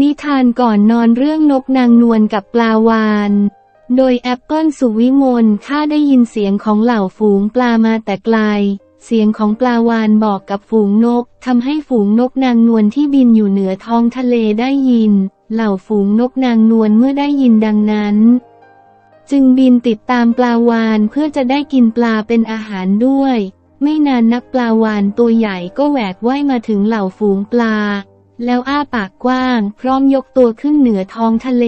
นิทานก่อนนอนเรื่องนกนางนวลกับปลาวาน โดยแอปเปิลสุวิมลข้าได้ยินเสียงของเหล่าฝูงปลามาแต่ไกล เสียงของปลาวานบอกกับฝูงนกทำให้ฝูงนกนางนวลที่บินอยู่เหนือท้องทะเลได้ยิน เหล่าฝูงนกนางนวลเมื่อได้ยินดังนั้น จึงบินติดตามปลาวานเพื่อจะได้กินปลาเป็นอาหารด้วย ไม่นานนักปลาวานตัวใหญ่ก็แหวกว่ายมาถึงเหล่าฝูงปลา แล้วอ้าปากกว้าง พร้อมยกตัวขึ้นเหนือท้องทะเล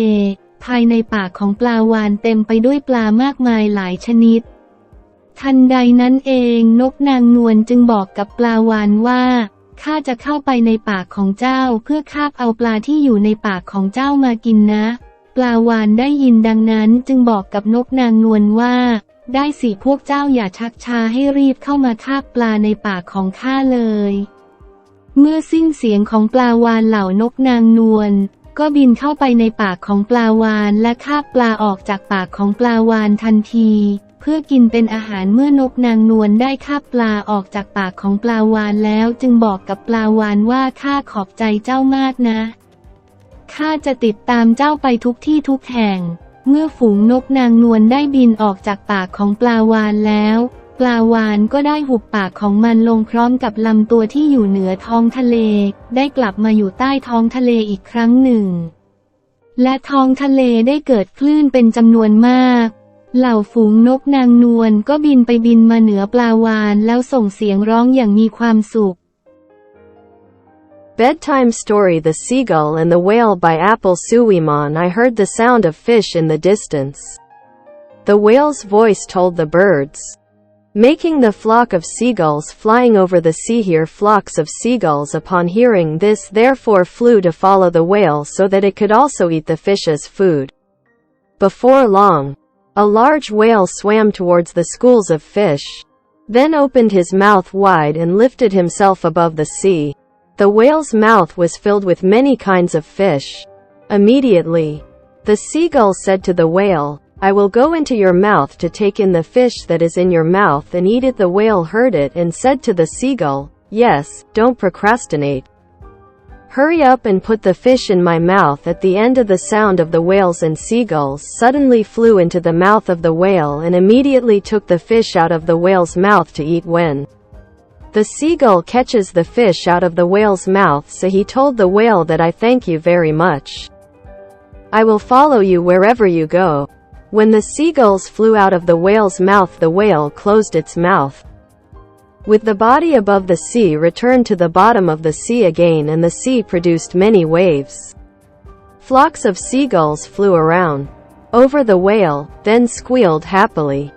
ภายในปากของปลาวานเต็มไปด้วยปลามากมายหลายชนิด ทันใดนั้นเองนกนางนวลจึงบอกกับปลาวานว่าข้าจะเข้าไปในปากของเจ้าเพื่อคาบเอาปลาที่อยู่ในปากของเจ้ามากินนะ ปลาวานได้ยินดังนั้นจึงบอกกับนกนางนวลว่า ได้สิพวกเจ้าอย่าชักช้าให้รีบเข้ามาคาบปลาในปากของข้าเลย เมื่อสิ้นเสียงของปลาวานเหล่านกนางนวลก็บินเข้าไปในปากของปลาวานและคาบปลาออกจากปากของปลาวานทันที เพื่อกินเป็นอาหารเมื่อนกนางนวลได้คาบปลาออกจากปากของปลาวานแล้วจึงบอกกับปลาวานว่าข้าขอบใจเจ้ามากนะข้าจะติดตามเจ้าไปทุกที่ทุกแห่ง เมื่อฝูงนกนางนวลได้บินออกจากปากของปลาวานแล้ว ปลาวานก็ได้หุบปากของมันลงพร้อมกับลำตัวที่อยู่เหนือท้องทะเล ได้กลับมาอยู่ใต้ท้องทะเลอีกครั้งหนึ่ง และท้องทะเลได้เกิดคลื่นเป็นจำนวนมาก เหล่าฝูงนกนางนวลก็บินไปบินมาเหนือปลาวานแล้วส่งเสียงร้องอย่างมีความสุข Bedtime story The Seagull and the Whale by Apple Suwiman I heard the sound of fish in the distance. The whale's voice told the birds. Making the flock of seagulls flying over the sea here flocks of seagulls upon hearing this therefore flew to follow the whale so that it could also eat the fish as food. Before long, a large whale swam towards the schools of fish, then opened his mouth wide and lifted himself above the sea. The whale's mouth was filled with many kinds of fish. Immediately, the seagull said to the whale, I will go into your mouth to take in the fish that is in your mouth and eat it. The whale heard it and said to the seagull, Yes, don't procrastinate. Hurry up and put the fish in my mouth at the end of the sound of the whales and seagulls suddenly flew into the mouth of the whale and immediately took the fish out of the whale's mouth to eat when the seagull catches the fish out of the whale's mouth so he told the whale that I thank you very much. I will follow you wherever you go. When the seagulls flew out of the whale's mouth the whale closed its mouth. With the body above the sea returned to the bottom of the sea again and the sea produced many waves. Flocks of seagulls flew around over the whale, then squealed happily.